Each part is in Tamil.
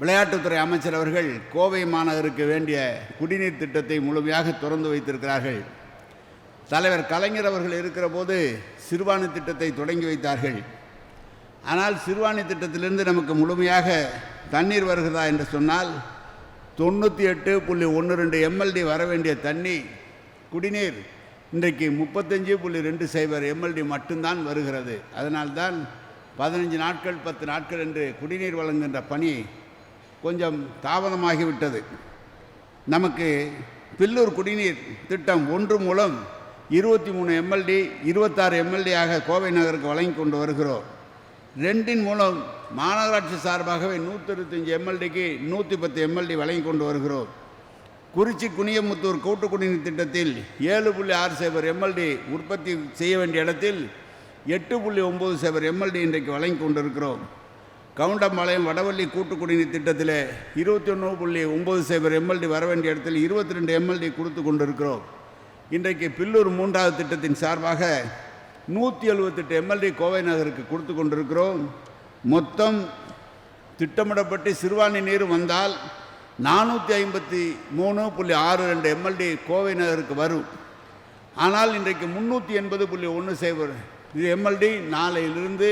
விளையாட்டுத்துறை அமைச்சர் அவர்கள் கோவை மாநகருக்கு வேண்டிய குடிநீர் திட்டத்தை முழுமையாக திறந்து வைத்திருக்கிறார்கள். தலைவர் கலைஞர் அவர்கள் இருக்கிற போது சிறுவாணி திட்டத்தை தொடங்கி வைத்தார்கள். ஆனால் சிறுவாணி திட்டத்திலிருந்து நமக்கு முழுமையாக தண்ணீர் வருகிறதா என்று சொன்னால் தொண்ணூற்றி எட்டு புள்ளி ஒன்று ரெண்டு எம்எல்டி வர வேண்டிய தண்ணி குடிநீர் இன்றைக்கு முப்பத்தஞ்சு புள்ளி ரெண்டு சைபர் எம்எல்டி மட்டும்தான் வருகிறது. அதனால்தான் பதினஞ்சு நாட்கள் பத்து நாட்கள் என்று குடிநீர் வழங்குகின்ற பணி கொஞ்சம் தாமதமாகிவிட்டது. நமக்கு பில்லூர் குடிநீர் திட்டம் ஒன்று மூலம் இருபத்தி மூணு எம்எல்டி இருபத்தாறு எம்எல்டியாக கோவை நகருக்கு வழங்கி கொண்டு வருகிறோம். ரெண்டின் மூலம் மாநகராட்சி சார்பாகவே நூற்றி இருபத்தஞ்சி எம்எல்டிக்கு நூற்றி பத்து எம்எல்டி வழங்கி கொண்டு வருகிறோம். குறிச்சி குனியமுத்தூர் கூட்டு குடிநீர் திட்டத்தில் ஏழு புள்ளி ஆறு சைபர் எம்எல்டி உற்பத்தி செய்ய வேண்டிய இடத்தில் எட்டு புள்ளி ஒம்பது சைபர் எம்எல்டி இன்றைக்கு வழங்கி கொண்டிருக்கிறோம். கவுண்டம்பாளையம் வடவள்ளி கூட்டு குடிநீர் திட்டத்தில் இருபத்தி ஒன்று புள்ளி ஒம்பது சைபர் எம்எல்டி வர வேண்டிய இடத்தில் இருபத்தி ரெண்டு எம்எல்டி கொடுத்து கொண்டிருக்கிறோம். இன்றைக்கு பில்லூர் மூன்றாவது திட்டத்தின் சார்பாக நூற்றி எழுபத்தெட்டு எம்எல்டி கோவை நகருக்கு கொடுத்து கொண்டிருக்கிறோம். மொத்தம் திட்டமிடப்பட்டு சிறுவாணி நீர் வந்தால் நானூற்றி ஐம்பத்தி மூணு புள்ளி ஆறு ரெண்டு எம்எல்டி கோவை நகருக்கு வரும். ஆனால் இன்றைக்கு முந்நூற்றி எண்பது புள்ளி ஒன்று சைபர் இது எம்எல்டி நாளையிலிருந்து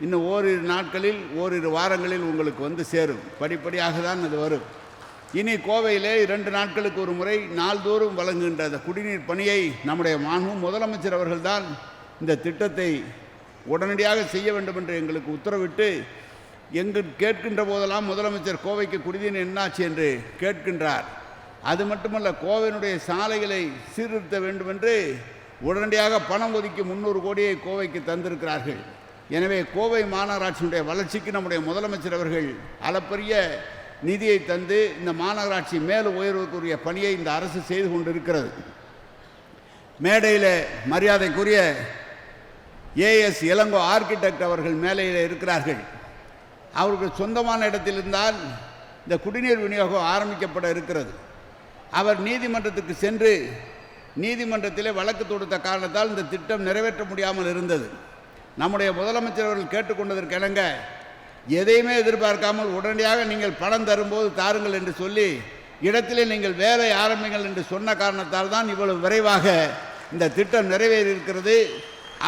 இன்னும் ஓரிரு நாட்களில் ஓரிரு வாரங்களில் உங்களுக்கு வந்து சேரும். படிப்படியாக தான் அது வரும். இனி கோவையிலே இரண்டு நாட்களுக்கு ஒரு முறை நாள்தோறும் வழங்குகின்ற அந்த குடிநீர் பணியை நம்முடைய மாண்பும் முதலமைச்சர் அவர்கள்தான் இந்த திட்டத்தை உடனடியாக செய்ய வேண்டும் என்று எங்களுக்கு உத்தரவிட்டு எங்கு கேட்கின்ற போதெல்லாம் முதலமைச்சர் கோவைக்கு குடிநீர் என்னாச்சு என்று கேட்கின்றார். அது மட்டுமல்ல கோவையினுடைய சாலைகளை சீர்திருத்த வேண்டும் என்று உடனடியாக பணம் ஒதுக்கி முந்நூறு கோடியை கோவைக்கு தந்திருக்கிறார்கள். எனவே கோவை மாநகராட்சியினுடைய வளர்ச்சிக்கு நம்முடைய முதலமைச்சர் அவர்கள் அளப்பரிய நிதியை தந்து இந்த மாநகராட்சி மேல் உயர்வுக்குரிய பணியை இந்த அரசு செய்து கொண்டிருக்கிறது. மேடையில் மரியாதைக்குரிய ஏஎஸ் இளங்கோ ஆர்கிடெக்ட் அவர்கள் மேலையில் இருக்கிறார்கள். அவர்கள் சொந்தமான இடத்திலிருந்தால் இந்த குடிநீர் விநியோகம் ஆரம்பிக்கப்பட இருக்கிறது. அவர் நீதிமன்றத்துக்கு சென்று நீதிமன்றத்திலே வழக்கு தொடுத்த காரணத்தால் இந்த திட்டம் நிறைவேற்ற முடியாமல் இருந்தது. நம்முடைய முதலமைச்சர் அவர்கள் கேட்டுக்கொண்டதற்கிணங்க எதையுமே எதிர்பார்க்காமல் உடனடியாக நீங்கள் பணம் தரும்போது தாருங்கள் என்று சொல்லி இடத்திலே நீங்கள் வேலை ஆரம்பிங்கள் என்று சொன்ன காரணத்தால் தான் இவ்வளவு விரைவாக இந்த திட்டம் நிறைவேறியிருக்கிறது.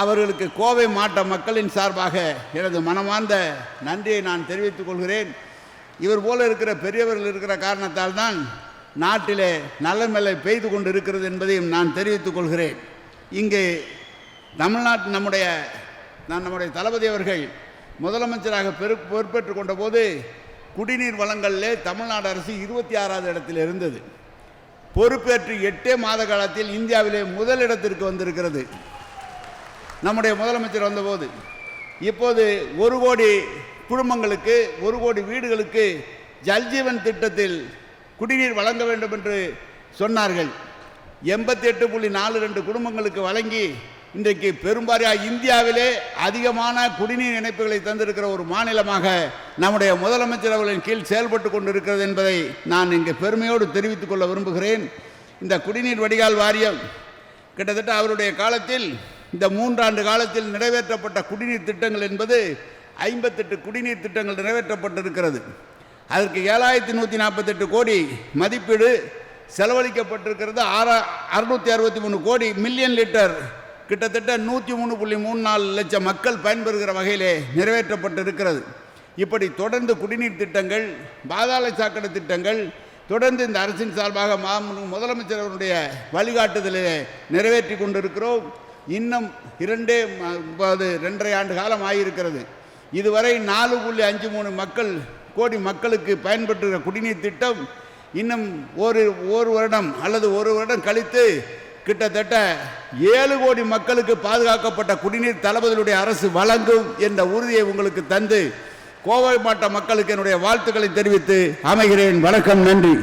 அவர்களுக்கு கோவை மாட்ட மக்களின் சார்பாக எனது மனமார்ந்த நன்றியை நான் தெரிவித்துக் கொள்கிறேன். இவர் போல இருக்கிற பெரியவர்கள் இருக்கிற காரணத்தால் தான் நாட்டிலே நல்ல மேலே பெய்து கொண்டு இருக்கிறது என்பதையும் நான் தெரிவித்துக் கொள்கிறேன். இங்கே தமிழ்நாட்டு நம்முடைய நான் நம்முடைய தளபதி அவர்கள் முதலமைச்சராக பெரு பொறுப்பேற்றுக் கொண்ட போது குடிநீர் வளங்களிலே தமிழ்நாடு அரசு இருபத்தி ஆறாவது இடத்தில் இருந்தது. பொறுப்பேற்று எட்டே மாத காலத்தில் இந்தியாவிலே முதல் இடத்திற்கு வந்திருக்கிறது. நம்முடைய முதலமைச்சர் வந்தபோது. இப்போது ஒரு கோடி குடும்பங்களுக்கு ஒரு கோடி வீடுகளுக்கு ஜல்ஜீவன் திட்டத்தில் குடிநீர் வழங்க வேண்டும் என்று சொன்னார்கள். எண்பத்தி எட்டு புள்ளி நாலு ரெண்டு குடும்பங்களுக்கு வழங்கி இன்றைக்கு பெரும்பாரியாக இந்தியாவிலே அதிகமான குடிநீர் இணைப்புகளை தந்திருக்கிற ஒரு மாநிலமாக நம்முடைய முதலமைச்சர் அவர்களின் கீழ் செயல்பட்டு கொண்டிருக்கிறது என்பதை நான் இங்கு பெருமையோடு தெரிவித்துக் கொள்ள விரும்புகிறேன். இந்த குடிநீர் வடிகால் வாரியம் கிட்டத்தட்ட அவருடைய காலத்தில் இந்த மூன்றாண்டு காலத்தில் நிறைவேற்றப்பட்ட குடிநீர் திட்டங்கள் என்பது ஐம்பத்தெட்டு குடிநீர் திட்டங்கள் நிறைவேற்றப்பட்டிருக்கிறது. அதற்கு ஏழாயிரத்தி நூற்றி நாற்பத்தெட்டு கோடி மதிப்பீடு செலவழிக்கப்பட்டிருக்கிறது. ஆறா அறுநூற்றி அறுபத்தி மூணு கோடி மில்லியன் லிட்டர் கிட்டத்தட்ட நூற்றி மூணு புள்ளி மூணு நாலு லட்சம் மக்கள் பயன்பெறுகிற வகையிலே நிறைவேற்றப்பட்டிருக்கிறது. இப்படி தொடர்ந்து குடிநீர் திட்டங்கள் பாதாள சாக்கடை திட்டங்கள் தொடர்ந்து இந்த அரசின் சார்பாக மா முதலமைச்சர் அவருடைய வழிகாட்டுதலிலே நிறைவேற்றி கொண்டிருக்கிறோம். இன்னும் இரண்டே அது முப்பது ரெண்டரை ஆண்டு காலம் ஆகியிருக்கிறது. இதுவரை நாலு புள்ளி அஞ்சு மூணு மக்கள் கோடி மக்களுக்கு பயன்பெற்றுகிற குடிநீர் திட்டம் இன்னும் ஒரு ஒரு வருடம் அல்லது ஒரு வருடம் கழித்து கிட்டத்தட்ட ஏழு கோடி மக்களுக்கு பாதுகாக்கப்பட்ட குடிநீர் தளபதியுடைய அரசு வழங்கும் என்ற உறுதியை உங்களுக்கு தந்து கோவை மாவட்ட மக்களுக்கு என்னுடைய வாழ்த்துக்களை தெரிவித்து அமைகிறேன். வணக்கம் நன்றி.